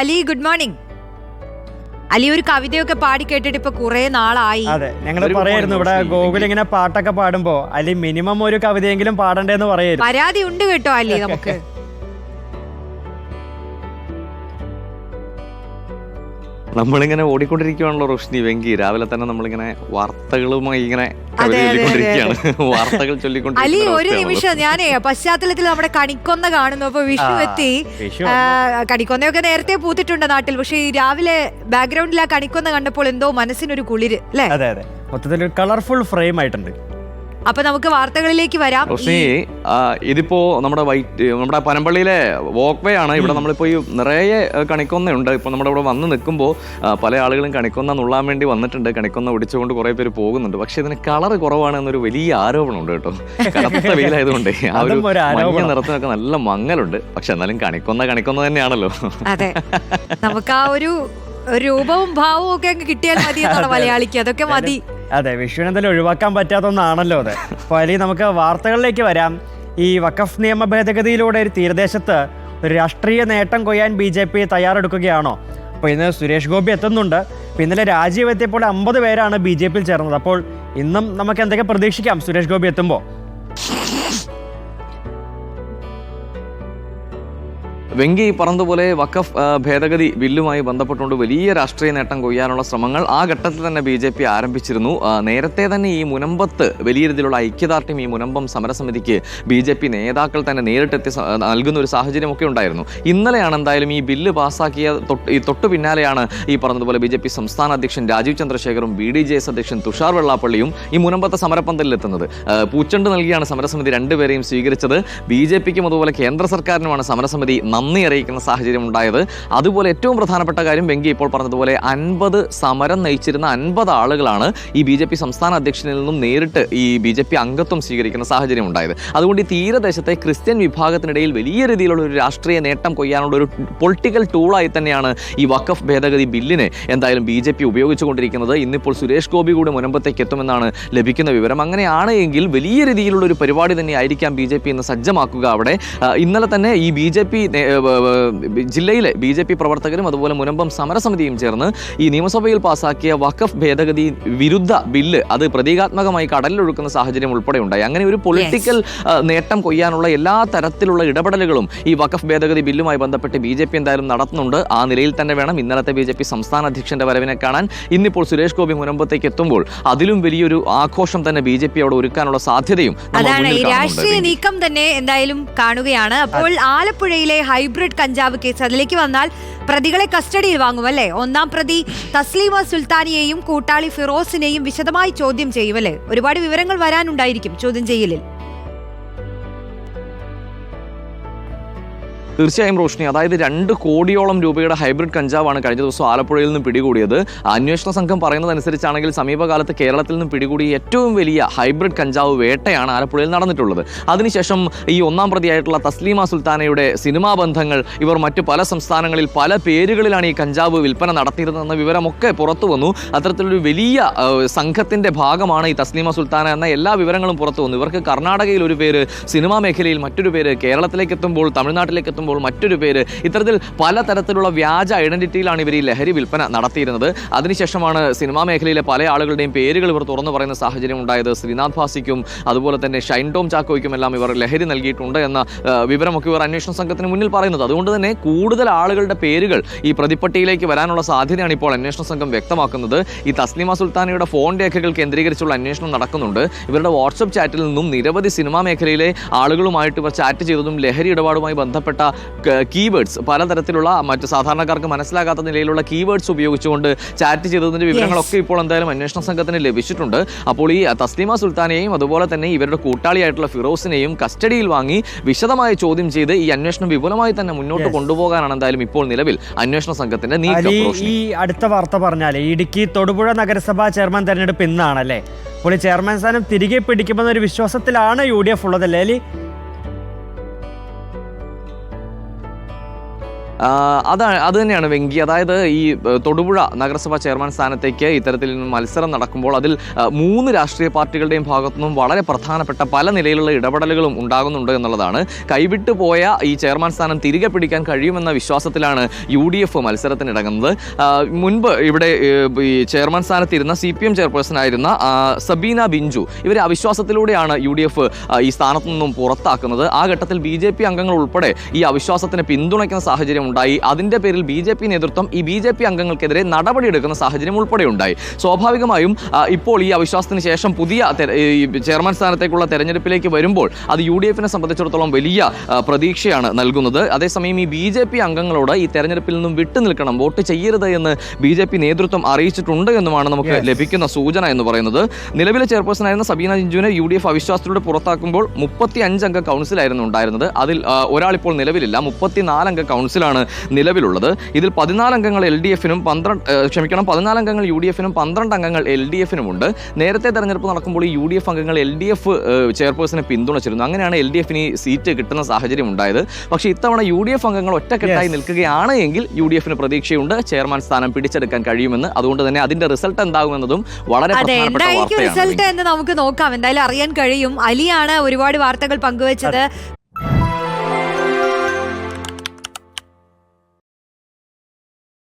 Ali good morning Ali ഒരു കവിതയൊക്കെ പാടി കേട്ടിട്ട് ഇപ്പൊ കുറെ നാളായി. അതെ ഞങ്ങൾ പറയായിരുന്നു ഇവിടെ ഗോകുൽ ഇങ്ങനെ പാട്ടൊക്കെ പാടുമ്പോ അലി മിനിമം ഒരു കവിതയെങ്കിലും പാടണ്ടേന്ന് പറയായിരുന്നു പരാതി ഉണ്ട് കേട്ടോ അലി നമുക്ക്. നമ്മളിങ്ങനെ ഓടിക്കൊണ്ടിരിക്കുകയാണല്ലോ റോഷ്നി വെങ്കി. രാവിലെ തന്നെ നമ്മളിങ്ങനെ വാർത്തകളുമായി ഇങ്ങനെ വാർത്തകൾ അലി ഒരു. നിമിഷം. ഞാനേ പശ്ചാത്തലത്തിൽ നമ്മുടെ കണിക്കൊന്ന കാണുന്നു. അപ്പൊ വിഷു എത്തി. കണിക്കൊന്നയൊക്കെ നേരത്തെ പൂത്തിട്ടുണ്ട് നാട്ടിൽ. പക്ഷെ ഈ രാവിലെ ബാക്ക്ഗ്രൗണ്ടിൽ ആ കണിക്കൊന്ന കണ്ടപ്പോൾ എന്തോ മനസ്സിനൊരു കുളിര് അല്ലേ? അതെ അതെ. മൊത്തത്തിൽ ഒരു കളർഫുൾ ഫ്രെയിം ആയിട്ടുണ്ട്. അപ്പൊ നമുക്ക് വാർത്തകളിലേക്ക് വരാം. റോഷ്നി ഇതിപ്പോ നമ്മുടെ വൈറ്റ് നമ്മുടെ പനമ്പള്ളിയിലെ വോക്ക്വേ ആണ്. ഇവിടെ നമ്മളിപ്പോ ഈ നിറയെ ആ, കണിക്കൊന്നയുണ്ട്. ഇപ്പൊ നമ്മുടെ ഇവിടെ വന്ന് നിൽക്കുമ്പോൾ പല ആളുകളും കണിക്കൊന്ന നുള്ളാൻ വേണ്ടി വന്നിട്ടുണ്ട്. കണിക്കൊന്ന ഒടിച്ചുകൊണ്ട് കുറെ പേര് പോകുന്നുണ്ട്. പക്ഷെ ഇതിന് കളർ കുറവാണ് എന്നൊരു വലിയ ആരോപണമുണ്ട് കേട്ടോ. കടത്ത വെയിലായതുകൊണ്ട്. ആ ഒരു മഞ്ഞ നിറത്തിനൊക്കെ നല്ല മങ്ങലുണ്ട്. പക്ഷെ എന്നാലും കണിക്കൊന്ന കണിക്കൊന്ന തന്നെയാണല്ലോ. അതെ. നമുക്ക് ആ ഒരു രൂപവും ഭാവവും ഒക്കെ കിട്ടിയാൽ മതി എന്നുള്ള മലയാളിക്ക്. അതൊക്കെ മതി. അതെ വിഷുവിനെ എന്തായാലും ഒഴിവാക്കാൻ പറ്റാത്ത ഒന്നാണല്ലോ അത്. അപ്പോൾ അല്ലെങ്കിൽ നമുക്ക് വാർത്തകളിലേക്ക് വരാം. ഈ വഖഫ് നിയമ ഭേദഗതിയിലൂടെ ഒരു തീരദേശത്ത് ഒരു രാഷ്ട്രീയ നേട്ടം കൊയ്യാൻ ബി ജെ പി തയ്യാറെടുക്കുകയാണോ? അപ്പോൾ ഇന്ന് സുരേഷ് ഗോപി എത്തുന്നുണ്ട്. ഇന്നലെ രാജീവ് എത്തിയപ്പോൾ അമ്പത് പേരാണ് ബി ജെ പിയിൽ ചേർന്നത്. അപ്പോൾ ഇന്നും നമുക്ക് എന്തൊക്കെ പ്രതീക്ഷിക്കാം സുരേഷ് ഗോപി എത്തുമ്പോൾ വെങ്കി പറഞ്ഞതുപോലെ വഖഫ് ഭേദഗതി ബില്ലുമായി ബന്ധപ്പെട്ടുകൊണ്ട് വലിയ രാഷ്ട്രീയ നേട്ടം കൊയ്യാനുള്ള ശ്രമങ്ങൾ ആ ഘട്ടത്തിൽ തന്നെ ബി ജെ പി ആരംഭിച്ചിരുന്നു. നേരത്തെ തന്നെ ഈ മുനമ്പത്ത് വലിയ രീതിയിലുള്ള ഐക്യദാർഢ്യം ഈ മുനമ്പം സമരസമിതിക്ക് ബി ജെ പി നേതാക്കൾ തന്നെ നേരിട്ടെത്തി നൽകുന്ന ഒരു സാഹചര്യമൊക്കെ ഉണ്ടായിരുന്നു. ഇന്നലെയാണ് എന്തായാലും ഈ ബില്ല് പാസ്സാക്കിയ ഈ തൊട്ടു പിന്നാലെയാണ് ഈ പറഞ്ഞതുപോലെ ബി ജെ പി സംസ്ഥാന അധ്യക്ഷൻ രാജീവ് ചന്ദ്രശേഖറും ബി ഡി ജെ എസ് അധ്യക്ഷൻ തുഷാർ വെള്ളാപ്പള്ളിയും ഈ മുനമ്പത്തെ സമരപ്പന്തലിൽ എത്തുന്നത് പൂച്ചണ്ട് നൽകിയാണ് സമരസമിതി രണ്ടുപേരെയും സ്വീകരിച്ചത്. ബി ജെ പിക്കും അതുപോലെ കേന്ദ്ര സർക്കാരിനുമാണ് സമരസമിതി അറിയിക്കുന്ന സാഹചര്യം ഉണ്ടായത്. അതുപോലെ ഏറ്റവും പ്രധാനപ്പെട്ട കാര്യം വെങ്കി ഇപ്പോൾ പറഞ്ഞതുപോലെ അൻപത് സമരം നയിച്ചിരുന്ന അൻപത് ആളുകളാണ് ഈ ബി ജെ പി സംസ്ഥാന അധ്യക്ഷനിൽ നിന്നും നേരിട്ട് ഈ ബി ജെ പി അംഗത്വം സ്വീകരിക്കുന്ന സാഹചര്യം ഉണ്ടായത്. അതുകൊണ്ട് ഈ തീരദേശത്തെ ക്രിസ്ത്യൻ വിഭാഗത്തിനിടയിൽ വലിയ രീതിയിലുള്ള ഒരു രാഷ്ട്രീയ നേട്ടം കൊയ്യാനുള്ള ഒരു പൊളിറ്റിക്കൽ ടൂളായി തന്നെയാണ് ഈ വഖഫ് ഭേദഗതി ബില്ലിനെ എന്തായാലും ബി ജെ പി ഉപയോഗിച്ചുകൊണ്ടിരിക്കുന്നത്. ഇന്നിപ്പോൾ സുരേഷ് ഗോപി കൂടി മുനമ്പത്തേക്ക് എത്തുമെന്നാണ് ലഭിക്കുന്ന വിവരം. അങ്ങനെയാണ് എങ്കിൽ വലിയ രീതിയിലുള്ള ഒരു പരിപാടി തന്നെ ആയിരിക്കാം ബി ജെ പി ഇന്ന് സജ്ജമാക്കുക അവിടെ. ഇന്നലെ തന്നെ ഈ ബി ജെ പി ജില്ലയിലെ ബി ജെ പി പ്രവർത്തകരും അതുപോലെ മുനമ്പം സമരസമിതിയും ചേർന്ന് ഈ നിയമസഭയിൽ പാസാക്കിയ വഖഫ് ഭേദഗതി വിരുദ്ധ ബില്ല് അത് പ്രതീകാത്മകമായി കടലിലൊഴുക്കുന്ന സാഹചര്യം ഉൾപ്പെടെ ഉണ്ടായി അങ്ങനെ ഒരു പൊളിറ്റിക്കൽ നേട്ടം കൊയ്യാനുള്ള എല്ലാ തരത്തിലുള്ള ഇടപെടലുകളും ഈ വഖഫ് ഭേദഗതി ബില്ലുമായി ബന്ധപ്പെട്ട് ബി ജെ പി എന്തായാലും നടത്തുന്നുണ്ട്. ആ നിലയിൽ തന്നെ വേണം ഇന്നലത്തെ ബി ജെ പി സംസ്ഥാന അധ്യക്ഷന്റെ വരവിനെ കാണാൻ. ഇന്നിപ്പോൾ സുരേഷ് ഗോപി മുനമ്പത്തേക്ക് എത്തുമ്പോൾ അതിലും വലിയൊരു ആഘോഷം തന്നെ ബി ജെ പി അവിടെ ഒരുക്കാനുള്ള സാധ്യതയും അതാണ് ഈ രാഷ്ട്രീയ നീക്കം തന്നെ എന്തായാലും കാണുകയാണ്. അപ്പോൾ ആലപ്പുഴയിലെ ഹൈബ്രിഡ് കഞ്ചാവ് കേസ് അതിലേക്ക് വന്നാൽ പ്രതികളെ കസ്റ്റഡിയിൽ വാങ്ങും അല്ലേ? ഒന്നാം പ്രതി തസ്ലീമ സുൽത്താനിയെയും കൂട്ടാളി ഫിറോസിനെയും വിശദമായി ചോദ്യം ചെയ്യും അല്ലേ? ഒരുപാട് വിവരങ്ങൾ വരാനുണ്ടായിരിക്കും ചോദ്യം ചെയ്യലിൽ. തീർച്ചയായും റോഷ്നി അതായത് രണ്ട് കോടിയോളം രൂപയുടെ ഹൈബ്രിഡ് കഞ്ചാവാണ് കഴിഞ്ഞ ദിവസം ആലപ്പുഴയിൽ നിന്ന് പിടികൂടിയത്. അന്വേഷണ സംഘം പറയുന്നതനുസരിച്ചാണെങ്കിൽ സമീപകാലത്ത് കേരളത്തിൽ നിന്ന് പിടികൂടിയ ഏറ്റവും വലിയ ഹൈബ്രിഡ് കഞ്ചാവ് വേട്ടയാണ് ആലപ്പുഴയിൽ നടന്നിട്ടുള്ളത്. അതിനുശേഷം ഈ ഒന്നാം പ്രതിയായിട്ടുള്ള തസ്ലീമ സുൽത്താനയുടെ സിനിമാ ബന്ധങ്ങൾ ഇവർ മറ്റു പല സംസ്ഥാനങ്ങളിൽ പല പേരുകളിലാണ് ഈ കഞ്ചാവ് വിൽപ്പന നടത്തിയിരുന്നതെന്ന വിവരമൊക്കെ പുറത്തു വന്നു. അത്തരത്തിലൊരു വലിയ സംഘത്തിന്റെ ഭാഗമാണ് ഈ തസ്ലീമ സുൽത്താന എന്ന എല്ലാ വിവരങ്ങളും പുറത്തു വന്നു. ഇവർക്ക് കർണാടകയിൽ ഒരു പേര് സിനിമാ മേഖലയിൽ മറ്റൊരു പേര് കേരളത്തിലേക്ക് എത്തുമ്പോൾ തമിഴ്നാട്ടിലേക്ക് എത്തുമ്പോൾ മറ്റൊരു പേര് ഇത്തരത്തിൽ പലതരത്തിലുള്ള വ്യാജ ഐഡന്റിറ്റിയിലാണ് ഇവർ ഈ ലഹരി വിൽപ്പന നടത്തിയിരുന്നത്. അതിനുശേഷമാണ് സിനിമാ മേഖലയിലെ പല ആളുകളുടെയും പേരുകൾ ഇവർ തുറന്നു പറയുന്ന സാഹചര്യം ഉണ്ടായത്. ശ്രീനാഥ് ഭാസിക്കും അതുപോലെ തന്നെ ഷൈൻ ടോം ചാക്കോയ്ക്കും എല്ലാം ഇവർ ലഹരി നൽകിയിട്ടുണ്ട് എന്ന വിവരമൊക്കെ ഇവർ അന്വേഷണ സംഘത്തിന് മുന്നിൽ പറയുന്നത്. അതുകൊണ്ട് തന്നെ കൂടുതൽ ആളുകളുടെ പേരുകൾ ഈ പ്രതിപ്പട്ടിയിലേക്ക് വരാനുള്ള സാധ്യതയാണ് ഇപ്പോൾ അന്വേഷണ സംഘം വ്യക്തമാക്കുന്നത്. ഈ തസ്ലിമ സുൽത്താനയുടെ ഫോൺ രേഖകൾ കേന്ദ്രീകരിച്ചുള്ള അന്വേഷണം നടക്കുന്നുണ്ട്. ഇവരുടെ വാട്സപ്പ് ചാറ്റിൽ നിന്നും നിരവധി സിനിമാ മേഖലയിലെ ആളുകളുമായിട്ട് ഇവർ ചാറ്റ് ചെയ്തതും ലഹരി ഇടപാടുമായി ബന്ധപ്പെട്ട കീവേഡ്സ് പലതരത്തിലുള്ള മറ്റ് സാധാരണക്കാർക്ക് മനസ്സിലാകാത്ത നിലയിലുള്ള കീവേഡ്സ് ഉപയോഗിച്ചുകൊണ്ട് ചാറ്റ് ചെയ്തതിന്റെ വിവരങ്ങളൊക്കെ ഇപ്പോൾ എന്തായാലും അന്വേഷണ സംഘത്തിന് ലഭിച്ചിട്ടുണ്ട്. അപ്പോൾ ഈ തസ്ലീമ സുൽത്താനെയും അതുപോലെ തന്നെ ഇവരുടെ കൂട്ടാളിയായിട്ടുള്ള ഫിറോസിനെയും കസ്റ്റഡിയിൽ വാങ്ങി വിശദമായി ചോദ്യം ചെയ്ത് ഈ അന്വേഷണം വിപുലമായി തന്നെ മുന്നോട്ട് കൊണ്ടുപോകാനാണ് എന്തായാലും ഇപ്പോൾ നിലവിൽ അന്വേഷണ സംഘത്തിന്റെ നീക്കം ഈ അടുത്ത വാർത്ത പറഞ്ഞാൽ ഇടുക്കി തൊടുപുഴ നഗരസഭാ ചെയർമാൻ തെരഞ്ഞെടുപ്പ് ഇന്നാണല്ലേ? അപ്പോൾ ഈ ചെയർമാൻ സ്ഥാനം തിരികെ പിടിക്കുമെന്നൊരു വിശ്വാസത്തിലാണ് യു ഡി എഫ് ഉള്ളതല്ലേ അതാണ് അത് തന്നെയാണ് വെങ്കി. അതായത് ഈ തൊടുപുഴ നഗരസഭാ ചെയർമാൻ സ്ഥാനത്തേക്ക് ഇത്തരത്തിൽ മത്സരം നടക്കുമ്പോൾ അതിൽ മൂന്ന് രാഷ്ട്രീയ പാർട്ടികളുടെയും ഭാഗത്തു നിന്നും വളരെ പ്രധാനപ്പെട്ട പല നിലയിലുള്ള ഇടപെടലുകളും ഉണ്ടാകുന്നുണ്ട് എന്നുള്ളതാണ്. കൈവിട്ടു പോയ ഈ ചെയർമാൻ സ്ഥാനം തിരികെ പിടിക്കാൻ കഴിയുമെന്ന വിശ്വാസത്തിലാണ് യു ഡി എഫ് മത്സരത്തിനിറങ്ങുന്നത്. മുൻപ് ഇവിടെ ഈ ചെയർമാൻ സ്ഥാനത്തിരുന്ന സി പി എം ചെയർപേഴ്സൺ ആയിരുന്ന സബീന ബിഞ്ചു. ഇവരെ അവിശ്വാസത്തിലൂടെയാണ് യു ഡി എഫ് ഈ സ്ഥാനത്തു നിന്നും പുറത്താക്കുന്നത്. ആ ഘട്ടത്തിൽ ബി ജെ പി അംഗങ്ങൾ ഉൾപ്പെടെ ഈ അവിശ്വാസത്തിനെ പിന്തുണയ്ക്കുന്ന സാഹചര്യം ഉണ്ടായി. അതിന്റെ പേരിൽ ബി ജെ പി നേതൃത്വം ഈ ബി ജെ പി അംഗങ്ങൾക്കെതിരെ നടപടിയെടുക്കുന്ന സാഹചര്യം ഉൾപ്പെടെ ഉണ്ടായി സ്വാഭാവികമായും ഇപ്പോൾ ഈ അവിശ്വാസത്തിന് ശേഷം പുതിയ ചെയർമാൻ സ്ഥാനത്തേക്കുള്ള തെരഞ്ഞെടുപ്പിലേക്ക് വരുമ്പോൾ അത് യു ഡി എഫിനെ സംബന്ധിച്ചിടത്തോളം വലിയ പ്രതീക്ഷയാണ് നൽകുന്നത്. അതേസമയം ഈ ബി ജെ പി അംഗങ്ങളോട് ഈ തെരഞ്ഞെടുപ്പിൽ നിന്നും വിട്ടു നിൽക്കണം വോട്ട് ചെയ്യരുത് എന്ന് ബി ജെ പി നേതൃത്വം അറിയിച്ചിട്ടുണ്ട് എന്നുമാണ് നമുക്ക് ലഭിക്കുന്ന സൂചന എന്ന് പറയുന്നത്. നിലവിലെ ചെയർപേഴ്സണായിരുന്ന സബീന ജിഞ്ചുവിനെ യു ഡി എഫ് അവിശ്വാസത്തിലൂടെ പുറത്താക്കുമ്പോൾ മുപ്പത്തി അഞ്ചംഗ കൗൺസിലായിരുന്നു ഉണ്ടായിരുന്നത്. അതിൽ ഒരാൾ ഒരാളിപ്പോൾ നിലവിലില്ല. മുപ്പത്തിനാലംഗ കൗൺസിലാണ് നിലവിലുള്ളത്. ഇതിൽ പതിനാല് അംഗങ്ങൾ എൽ ഡി എഫിനും പന്ത്രണ്ട് ക്ഷമിക്കണം പതിനാല് അംഗങ്ങൾ യു ഡി എഫിനും പന്ത്രണ്ട് അംഗങ്ങൾ എൽ ഡി എഫിനും ഉണ്ട്. നേരത്തെ തെരഞ്ഞെടുപ്പ് നടക്കുമ്പോൾ ഈ യു ഡി എഫ് അംഗങ്ങൾ എൽ ഡി എഫ് ചെയർപേഴ്സണെ പിന്തുണച്ചിരുന്നു. അങ്ങനെയാണ് എൽ ഡി എഫിന് ഈ സീറ്റ് കിട്ടുന്ന സാഹചര്യം ഉണ്ടായത്. പക്ഷേ ഇത്തവണ യു ഡി എഫ് അംഗങ്ങൾ ഒറ്റക്കെട്ടായി. നിൽക്കുകയാണ് എങ്കിൽ യു ഡി എഫിന് പ്രതീക്ഷയുണ്ട് ചെയർമാൻ സ്ഥാനം പിടിച്ചെടുക്കാൻ കഴിയുമെന്ന്. അതുകൊണ്ട് തന്നെ അതിന്റെ റിസൾട്ട് എന്താകുമെന്നതും വളരെ എന്തായിരിക്കും റിസൾട്ട് എന്ന് നമുക്ക് നോക്കാം. എന്തായാലും അറിയാൻ കഴിയും. അലിയാണ് ഒരുപാട് വാർത്തകൾ പങ്കുവച്ചത്.